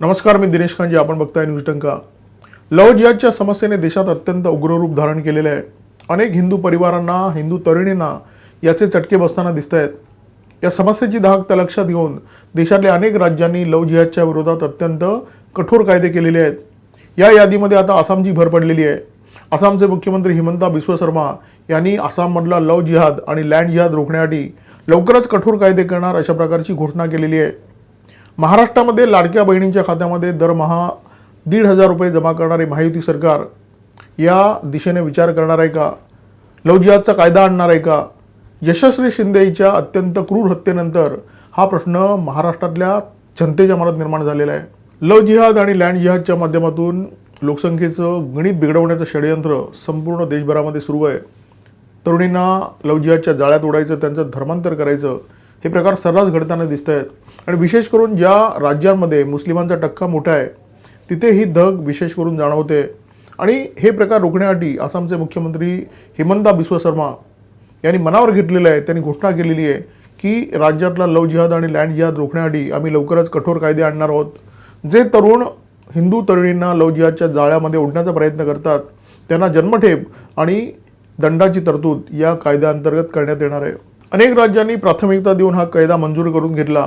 नमस्कार मी दिनेश खानजी आपण बघताय न्यूज टंका. लव जिहादच्या समस्येने देशात अत्यंत उग्र रूप धारण केलेले आहे. अनेक हिंदू परिवारांना हिंदू तरुणींना याचे चटके बसताना दिसत आहेत या समस्येची धाक लक्षात घेऊन देशातल्या अनेक राज्यांनी लव जिहादच्या विरोधात अत्यंत कठोर कायदे केलेले आहेत. या यादीमध्ये आता आसामची भर पडलेली आहे. आसामचे मुख्यमंत्री हिमंता बिस्व शर्मा यांनी आसाममधला लव जिहाद आणि लँड जिहाद रोखण्यासाठी लवकरच कठोर कायदे करणार अशा प्रकारची घोषणा केलेली आहे. महाराष्ट्रामध्ये लाडक्या बहिणींच्या खात्यामध्ये दरमहा दीड हजार रुपये जमा करणारे महायुती सरकार या दिशेने विचार करणार आहे का? लवजियादचा कायदा आणणार आहे का? यशस्वी शिंदेच्या अत्यंत क्रूर हत्येनंतर हा प्रश्न महाराष्ट्रातल्या जनतेच्या मनात निर्माण झालेला आहे. लव जिहाद आणि लँड जिहादच्या माध्यमातून लोकसंख्येचं गणित बिघडवण्याचं षडयंत्र संपूर्ण देशभरामध्ये सुरू आहे. तरुणींना लव जिहादच्या जाळ्यात उडायचं त्यांचं धर्मांतर करायचं हे प्रकार सर्रास घडताना दिसत आहेत आणि विशेष करून ज्या राज्यांमध्ये मुस्लिमांचा टक्का मोठा आहे तिथे ही धग विशेष करून जाणवते. आणि हे प्रकार रोखण्यासाठी आसामचे मुख्यमंत्री हिमंता बिस्व शर्मा यांनी मनावर घेतलेलं आहे त्यांनी घोषणा केलेली आहे की राज्यातला लव जिहाद आणि लँड जिहाद रोखण्यासाठी आम्ही लवकरच कठोर कायदे आणणार आहोत. जे तरुण हिंदू तरुणींना लव जिहादच्या जाळ्यामध्ये ओढण्याचा प्रयत्न करतात त्यांना जन्मठेप आणि दंडाची तरतूद या कायद्याअंतर्गत करण्यात येणार आहे. अनेक राज्यांनी प्राथमिकता देऊन हा कायदा मंजूर करून घेतला.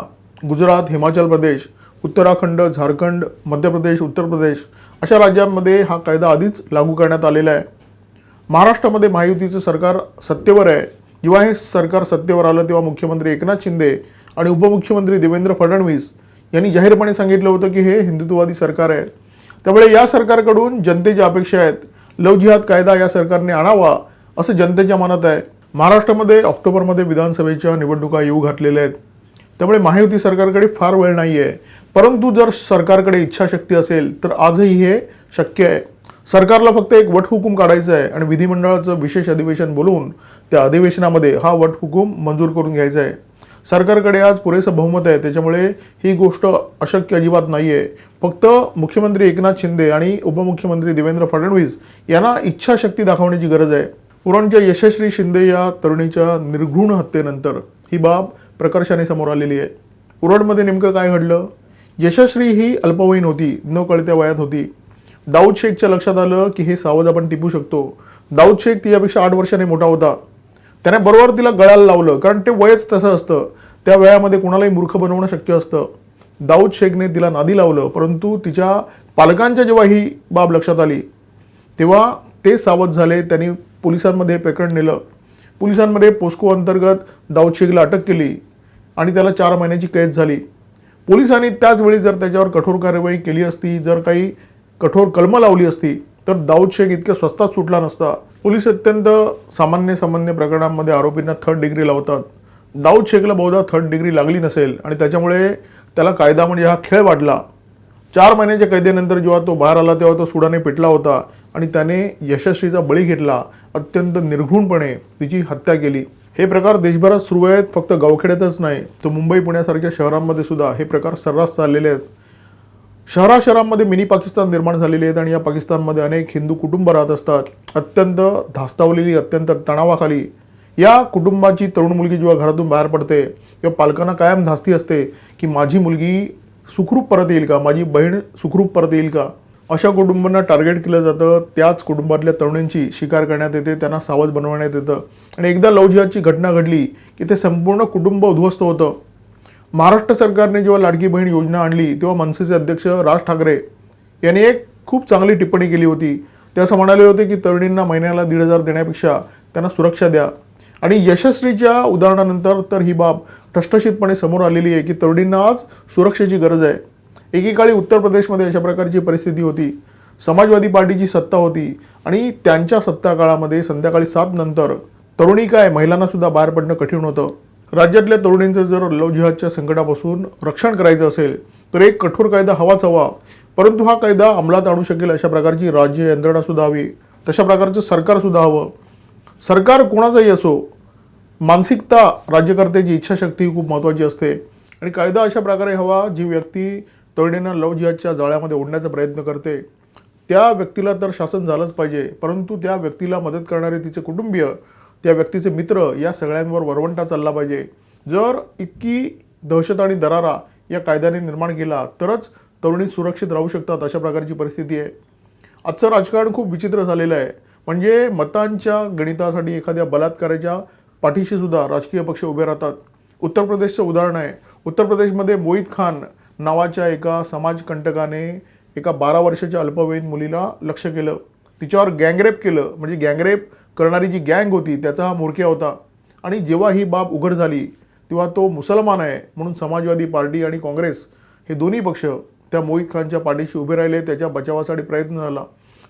गुजरात हिमाचल प्रदेश उत्तराखंड झारखंड मध्य प्रदेश उत्तर प्रदेश अशा राज्यांमध्ये हा कायदा आधीच लागू करण्यात आलेला आहे. महाराष्ट्रामध्ये महायुतीचं सरकार सत्तेवर आहे. जेव्हा हे सरकार सत्तेवर आलं तेव्हा मुख्यमंत्री एकनाथ शिंदे आणि उपमुख्यमंत्री देवेंद्र फडणवीस यांनी जाहीरपणे सांगितलं होतं की हे हिंदुत्ववादी सरकार आहे. त्यामुळे या सरकारकडून जनतेच्या अपेक्षा आहेत. लव जिहाद कायदा या सरकारने आणावा असं जनतेच्या मनात आहे. महाराष्ट्रामध्ये ऑक्टोबरमध्ये विधानसभेच्या निवडणुका येऊ घातलेल्या आहेत. त्यामुळे महायुती सरकारकडे फार वेळ नाही आहे परंतु जर सरकारकडे इच्छाशक्ती असेल तर आजही हे शक्य आहे. सरकारला फक्त एक वटहुकूम काढायचं आहे आणि विधिमंडळाचं विशेष अधिवेशन बोलवून त्या अधिवेशनामध्ये हा वटहुकूम मंजूर करून घ्यायचा आहे. सरकारकडे आज पुरेसं बहुमत आहे. त्याच्यामुळे ही गोष्ट अशक्य अजिबात नाही आहे फक्त मुख्यमंत्री एकनाथ शिंदे आणि उपमुख्यमंत्री देवेंद्र फडणवीस यांना इच्छाशक्ती दाखवण्याची गरज आहे. उरणच्या यशस्वी शिंदे या तरुणीच्या निर्घृण हत्येनंतर ही बाब प्रकर्षाने समोर आलेली आहे. उरणमध्ये नेमकं काय घडलं? यशस्वी ही अल्पवयीन होती न कळत्या वयात होती. दाऊद शेखच्या लक्षात आलं की हे सावध आपण टिपू शकतो. दाऊद शेख तिच्यापेक्षा आठ वर्षाने मोठा होता. त्याने बरोबर तिला गळाला लावलं कारण ते वयच तसं असतं. त्या वयामध्ये कोणालाही मूर्ख बनवणं शक्य असतं. दाऊद शेखने तिला नादी लावलं परंतु तिच्या पालकांच्या जेव्हा ही बाब लक्षात आली तेव्हा ते सावध झाले. त्यांनी पोलिसांमध्ये प्रकरण नेलं. पोलिसांमध्ये पोस्को अंतर्गत दाऊदशेखला अटक केली आणि त्याला चार महिन्याची कैद झाली. पोलिसांनी त्याचवेळी जर त्याच्यावर कठोर कार्यवाही केली असती जर काही कठोर कलमं लावली असती तर दाऊद शेख इतक्या स्वस्तात सुटला नसता. पोलीस अत्यंत सामान्य सामान्य प्रकरणांमध्ये आरोपींना थर्ड डिग्री लावतात. दाऊद शेखला बहुधा थर्ड डिग्री लागली नसेल आणि त्याच्यामुळे त्याला कायदा म्हणजे हा खेळ वाढला. चार महिन्याच्या कैदेनंतर जेव्हा तो बाहेर आला तेव्हा तो सुडाने पिटला होता. आणि त्याने यशस्वीचा बळी घेतला अत्यंत निर्घुणपणे तिची हत्या केली. हे प्रकार देशभरात सुरू आहेत फक्त गावखेड्यातच नाही तर मुंबई पुण्यासारख्या शहरांमध्ये सुद्धा हे प्रकार सर्रास चाललेले आहेत. शहरा शहरांमध्ये मिनी पाकिस्तान निर्माण झालेले आहेत आणि या पाकिस्तानमध्ये अनेक हिंदू कुटुंब राहत असतात. अत्यंत धास्तावलेली अत्यंत तणावाखाली. या कुटुंबाची तरुण मुलगी जेव्हा घरातून बाहेर पडते तेव्हा पालकांना कायम धास्ती असते की माझी मुलगी सुखरूप परत येईल का? माझी बहीण सुखरूप परत येईल का? अशा कुटुंबांना टार्गेट केलं जातं त्याच कुटुंबातल्या तरुणींची शिकार करण्यात येते त्यांना सावध बनवण्यात येतं. आणि एकदा लव घटना घडली की ते संपूर्ण कुटुंब उद्ध्वस्त होतं. महाराष्ट्र सरकारने जेव्हा लाडकी बहीण योजना आणली तेव्हा मनसेचे अध्यक्ष राज ठाकरे यांनी एक खूप चांगली टिप्पणी केली होती. ते असं म्हणाले होते की तरुणींना महिन्याला दीड हजार देण्यापेक्षा त्यांना सुरक्षा द्या. आणि यशस्वीच्या उदाहरणानंतर तर ही बाब ठसठशीतपणे समोर आलेली आहे की तरुणींना आज सुरक्षेची गरज आहे. एकेकाळी उत्तर प्रदेशमध्ये अशा प्रकारची परिस्थिती होती. समाजवादी पार्टीची सत्ता होती आणि त्यांच्या सत्ता काळामध्ये संध्याकाळी सात नंतर तरुणी काय महिलांना सुद्धा बाहेर पडणं कठीण होतं. राज्यातल्या तरुणींचं जर लव जिहादच्या संकटापासून रक्षण करायचं असेल तर एक कठोर कायदा हवाच हवा. परंतु हा कायदा अंमलात आणू शकेल अशा प्रकारची राज्य यंत्रणा सुद्धा हवी. तशा प्रकारचं सरकार सुद्धा हवं. सरकार कोणाचंही असो मानसिकता राज्यकर्त्याची इच्छाशक्ती ही खूप महत्त्वाची असते. आणि कायदा अशा प्रकारे हवा जी व्यक्ती तरुणीनं लव जिहादच्या जाळ्यामध्ये ओढण्याचा प्रयत्न करते. त्या व्यक्तीला तर शासन झालंच पाहिजे परंतु त्या व्यक्तीला मदत करणारे तिचे कुटुंबीय त्या व्यक्तीचे मित्र या सगळ्यांवर वरवंटा चालला पाहिजे. जर इतकी दहशत आणि दरारा या कायद्याने निर्माण केला तरच तरुणी सुरक्षित राहू शकतात अशा प्रकारची परिस्थिती आहे. आजचं राजकारण खूप विचित्र झालेलं आहे. म्हणजे मतांच्या गणितासाठी एखाद्या बलात्काराच्या पाठीशी सुद्धा राजकीय पक्ष उभे राहतात. उत्तर प्रदेशचं उदाहरण आहे. उत्तर प्रदेशमध्ये मोहित खान नावाच्या एका समाजकंटकाने एका बारा वर्षाच्या अल्पवयीन मुलीला लक्ष केलं. तिच्यावर गँगरेप केलं. म्हणजे गँगरेप करणारी जी गँग होती त्याचा हा म्होरक्या होता. आणि जेव्हा ही बाब उघड झाली तेव्हा तो मुसलमान आहे म्हणून समाजवादी पार्टी आणि काँग्रेस हे दोन्ही पक्ष त्या मोहित खानच्या पाठीशी उभे राहिले त्याच्या बचावासाठी प्रयत्न झाला.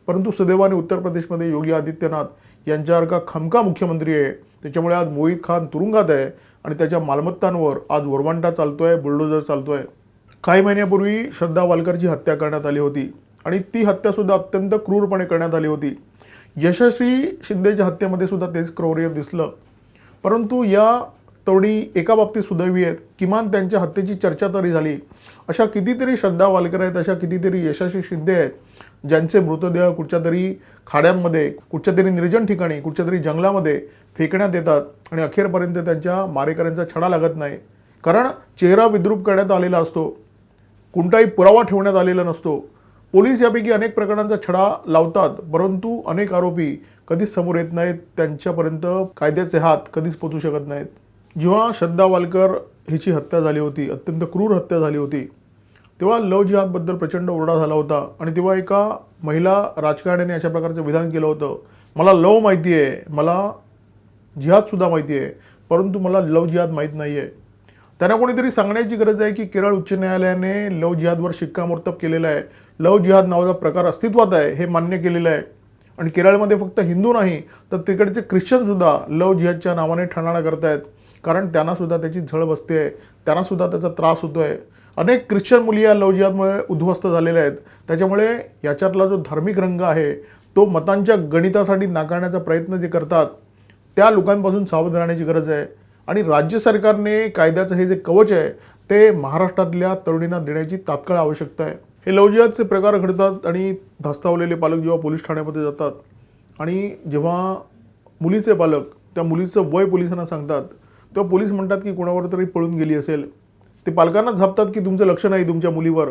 परंतु सुदैवाने उत्तर प्रदेशमध्ये योगी आदित्यनाथ यांच्यासारखा खमका मुख्यमंत्री आहे. त्याच्यामुळे आज मोहित खान तुरुंगात आहे आणि त्याच्या मालमत्तांवर आज वरवंटा आहे बुलडोजर चालतो आहे काही महिन्यापूर्वी श्रद्धा वालकरची हत्या करण्यात आली होती आणि ती हत्यासुद्धा अत्यंत क्रूरपणे करण्यात आली होती. यशस्वी शिंदेच्या हत्येमध्ये सुद्धा तेच क्रौर्य दिसलं. परंतु या तरुणी एका बाबतीत सुदैवी आहेत. किमान त्यांच्या हत्येची चर्चा तरी झाली. अशा कितीतरी श्रद्धा वालकर आहेत अशा कितीतरी यशस्वी शिंदे आहेत ज्यांचे मृतदेह कुठच्या तरी खाड्यांमध्ये कुठच्या तरी निर्जन ठिकाणी कुठच्या तरी जंगलामध्ये फेकण्यात येतात आणि अखेरपर्यंत त्यांच्या मारेकऱ्यांचा छडा लागत नाही. कारण चेहरा विद्रूप करण्यात आलेला असतो. कोणताही पुरावा ठेवण्यात आलेला नसतो. पोलीस यापैकी अनेक प्रकरणांचा छडा लावतात परंतु अनेक आरोपी कधीच समोर येत नाहीत त्यांच्यापर्यंत कायद्याचे हात कधीच पोचू शकत नाहीत. जेव्हा श्रद्धा वालकर हिची हत्या झाली होती अत्यंत क्रूर हत्या झाली होती तेव्हा लव जिहादबद्दल प्रचंड ओरडा झाला होता आणि तेव्हा एका महिला राजकारण्याने अशा प्रकारचं विधान केलं होतं. मला लव माहिती आहे मला जिहादसुद्धा माहिती आहे परंतु मला लव जिहाद माहीत नाही आहे त्यांना कोणीतरी सांगण्याची गरज आहे की केरळ उच्च न्यायालयाने लव जिहादवर शिक्कामोर्तब केलेलं आहे. लव जिहाद नावाचा प्रकार अस्तित्वात आहे हे मान्य केलेलं आहे. आणि केरळमध्ये फक्त हिंदू नाही तर तिकडचे ख्रिश्चनसुद्धा लव जिहादच्या नावाने ठाणाणा करतायत. कारण त्यांनासुद्धा त्याची झळ बसते आहे. त्यांनासुद्धा त्याचा त्रास होतो आहे अनेक ख्रिश्चन मुली या लव जिहादमुळे उद्ध्वस्त झालेल्या आहेत. त्याच्यामुळे याच्यातला जो धार्मिक रंग आहे तो मतांच्या गणितासाठी नाकारण्याचा प्रयत्न जे करतात त्या लोकांपासून सावध राहण्याची गरज आहे. आणि राज्य सरकारने कायद्याचं हे जे कवच आहे ते महाराष्ट्रातल्या तरुणींना देण्याची तात्काळ आवश्यकता आहे. हे लवजियाचे प्रकार घडतात आणि धास्तावलेले पालक जेव्हा पोलीस ठाण्यामध्ये जातात आणि जेव्हा मुलीचे पालक त्या मुलीचं वय पोलिसांना सांगतात तेव्हा पोलीस म्हणतात की कोणावर तरी पळून गेली असेल. ते पालकांना झापतात की तुमचं लक्ष नाही तुमच्या मुलीवर.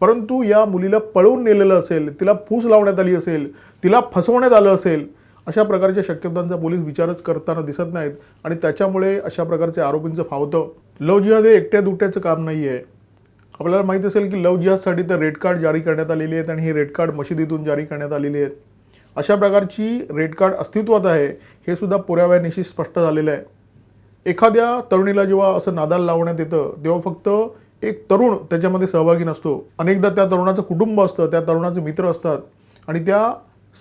परंतु या मुलीला पळवून नेलेलं असेल तिला फूस लावण्यात आली असेल तिला फसवण्यात आलं असेल अशा प्रकारच्या शक्यतांचा पोलीस विचारच करताना दिसत नाहीत आणि त्याच्यामुळे अशा प्रकारचे आरोपींचं फावतं. लव जिहाद हे एकट्या दुट्याचं काम नाही आहे आपल्याला माहीत असेल की लव जिहादसाठी तर रेड कार्ड जारी करण्यात आलेली आहेत आणि ही रेड कार्ड मशिदीतून जारी करण्यात आलेली आहेत. अशा प्रकारची रेड कार्ड अस्तित्वात आहे हे सुद्धा पुराव्यानिशी स्पष्ट झालेलं आहे. एखाद्या तरुणीला जेव्हा असं नादाल लावण्यात येतं तेव्हा फक्त एक तरुण त्याच्यामध्ये सहभागी नसतो. अनेकदा त्या तरुणाचं कुटुंब असतं त्या तरुणाचे मित्र असतात आणि त्या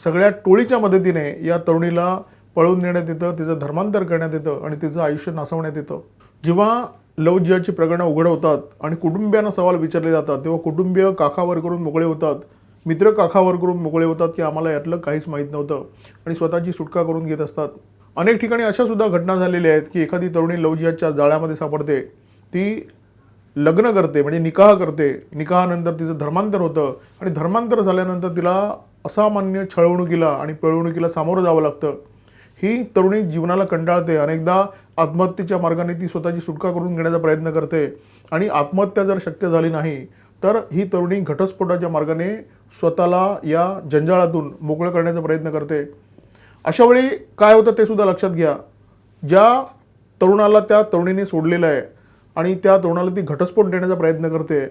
सगळ्या टोळीच्या मदतीने या तरुणीला पळवून नेण्यात येतं तिचं धर्मांतर करण्यात येतं आणि तिचं आयुष्य नासवण्यात येतं. जेव्हा लव जिहाची प्रकरणं उघड होतात आणि कुटुंबियांना सवाल विचारले जातात तेव्हा कुटुंबीय काखावर करून मोकळे होतात मित्र काखावर करून मोकळे होतात की आम्हाला यातलं काहीच माहीत नव्हतं आणि स्वतःची सुटका करून घेत असतात. अनेक ठिकाणी अशा सुद्धा घटना झालेल्या आहेत की एखादी तरुणी लवजियाच्या जाळ्यामध्ये सापडते ती लग्न करते म्हणजे निकाह करते. निकाहानंतर तिचं धर्मांतर होतं आणि धर्मांतर झाल्यानंतर तिला असामान्य छळवणुकीला आणि पिळवणुकीला सामोरं जावं लागतं. ही तरुणी जीवनाला कंटाळते. अनेकदा आत्महत्येच्या मार्गाने ती स्वतःची सुटका करून घेण्याचा प्रयत्न करते. आणि आत्महत्या जर शक्य झाली नाही तर ही तरुणी घटस्फोटाच्या मार्गाने स्वतःला या जंजाळातून मोकळं करण्याचा प्रयत्न करते. अशा वेळी काय होतं ते सुद्धा लक्षात घ्या. ज्या तरुणाला त्या तरुणीने सोडलेलं आहे आणि त्या तरुणाला ती घटस्फोट देण्याचा प्रयत्न करते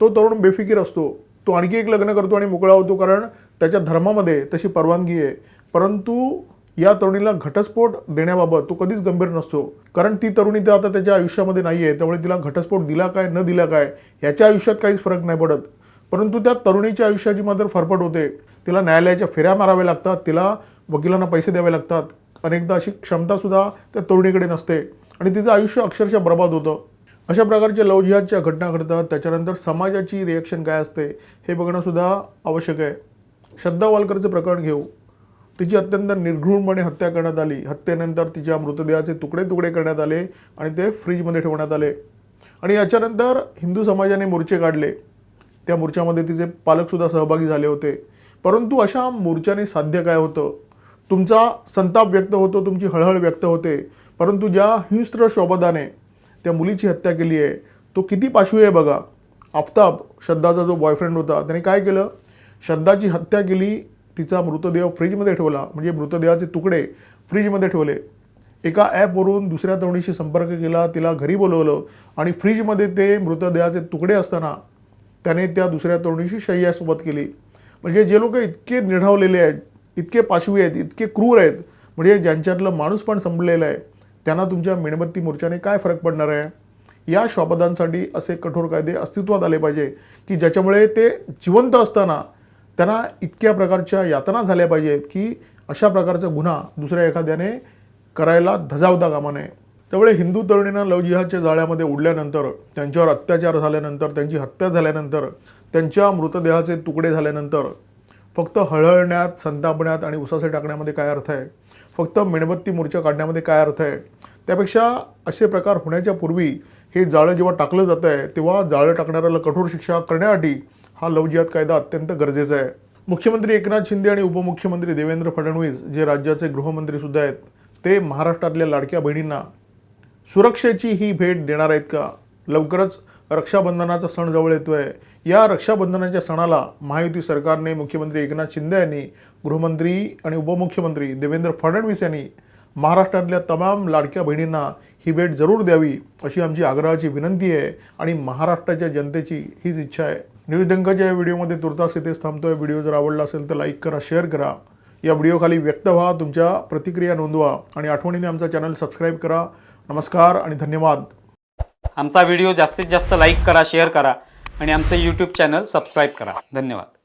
तो तरुण बेफिकीर असतो. तो आणखी एक लग्न करतो आणि मोकळा होतो कारण त्याच्या धर्मामध्ये तशी परवानगी आहे. परंतु या तरुणीला घटस्फोट देण्याबाबत तो कधीच गंभीर नसतो. कारण ती तरुणी तर आता त्याच्या आयुष्यामध्ये नाही आहे. त्यामुळे तिला घटस्फोट दिला काय न दिला काय याच्या आयुष्यात काहीच फरक नाही पडत. परंतु त्या तरुणीच्या आयुष्याची मात्र फरफट होते. तिला न्यायालयाच्या फेऱ्या माराव्या लागतात. तिला वकिलांना पैसे द्यावे लागतात. अनेकदा अशी क्षमतासुद्धा त्या तरुणीकडे नसते. आणि तिचं आयुष्य अक्षरशः बर्बाद होतं. अशा प्रकारच्या लवजिहादच्या घटना घडतात. त्याच्यानंतर समाजाची रिॲक्शन काय असते हे बघणंसुद्धा आवश्यक आहे. श्रद्धा वालकरचं प्रकरण घेऊ. तिची अत्यंत निर्घृणपणे हत्या करण्यात आली. हत्येनंतर तिच्या मृतदेहाचे तुकडे तुकडे करण्यात आले आणि ते फ्रीजमध्ये ठेवण्यात आले. आणि याच्यानंतर हिंदू समाजाने मोर्चे काढले. त्या मोर्चामध्ये तिचे पालकसुद्धा सहभागी झाले होते. परंतु अशा मोर्चाने साध्य काय होतं? तुमचा संताप व्यक्त होतो तुमची हळहळ व्यक्त होते. परंतु ज्या हिंस्त्र शोभदाने त्या मुलीची हत्या केली आहे तो किती पाशवी आहे बघा. आफताब श्रद्धाचा जो बॉयफ्रेंड होता त्याने काय केलं? श्रद्धाची हत्या केली तिचा मृतदेह फ्रीजमध्ये ठेवला. म्हणजे मृतदेहाचे तुकडे फ्रीजमध्ये ठेवले. एका ॲपवरून दुसऱ्या तरुणीशी संपर्क केला तिला घरी बोलवलं आणि फ्रीजमध्ये ते मृतदेहाचे तुकडे असताना त्याने त्या दुसऱ्या तरुणीशी शय्यासोबत केली. म्हणजे जे लोक इतके निढावलेले आहेत इतके पाशवी आहेत इतके क्रूर आहेत म्हणजे ज्यांच्यातलं माणूस पण संपलेलं आहे त्यांना तुमच्या मेणबत्ती मोर्चाने काय फरक पडणार आहे? या श्वापदांसाठी असे कठोर कायदे अस्तित्वात आले पाहिजे की ज्याच्यामुळे ते जिवंत असताना त्यांना इतक्या प्रकारच्या यातना झाल्या पाहिजेत की अशा प्रकारचा गुन्हा दुसऱ्या एखाद्याने करायला धजावता कामा नये. त्यामुळे हिंदू तरुणींना लव जिहादच्या जाळ्यामध्ये उडल्यानंतर त्यांच्यावर अत्याचार झाल्यानंतर त्यांची हत्या झाल्यानंतर त्यांच्या मृतदेहाचे तुकडे झाल्यानंतर फक्त हळहळण्यात संतापण्यात आणि उसासे टाकण्यामध्ये काय अर्थ आहे? फक्त मेणबत्ती मोर्चा काढण्यामध्ये काय अर्थ आहे? त्यापेक्षा असे प्रकार होण्याच्या पूर्वी हे जाळं जेव्हा टाकलं जातं आहे तेव्हा जाळं टाकणाऱ्याला कठोर शिक्षा करण्यासाठी हा लव जिहाद कायदा अत्यंत गरजेचा आहे. मुख्यमंत्री एकनाथ शिंदे आणि उपमुख्यमंत्री देवेंद्र फडणवीस जे राज्याचे गृहमंत्री सुद्धा आहेत ते महाराष्ट्रातल्या लाडक्या बहिणींना सुरक्षेची ही भेट देणार आहेत का? लवकरच रक्षाबंधनाचा सण जवळ येतो आहे या रक्षाबंधनाच्या सणाला महायुती सरकारने मुख्यमंत्री एकनाथ शिंदे यांनी गृहमंत्री आणि उपमुख्यमंत्री देवेंद्र फडणवीस यांनी महाराष्ट्रातल्या तमाम लाडक्या बहिणींना ही भेट जरूर द्यावी अशी आमची आग्रहाची विनंती आहे आणि महाराष्ट्राच्या जनतेची हीच इच्छा आहे. न्यूज डंकाच्या या व्हिडिओमध्ये तुर्तास इथेच थांबतोय व्हिडिओ जर आवडला असेल तर लाईक करा शेअर करा. या व्हिडिओखाली व्यक्त व्हा तुमच्या प्रतिक्रिया नोंदवा आणि आठवणीने आमचा चॅनल सबस्क्राईब करा. नमस्कार आणि धन्यवाद. आमचा व्हिडिओ जास्तीत जास्त लाईक करा शेअर करा आणि आमचं यूट्यूब चॅनल सबस्क्राईब करा. धन्यवाद.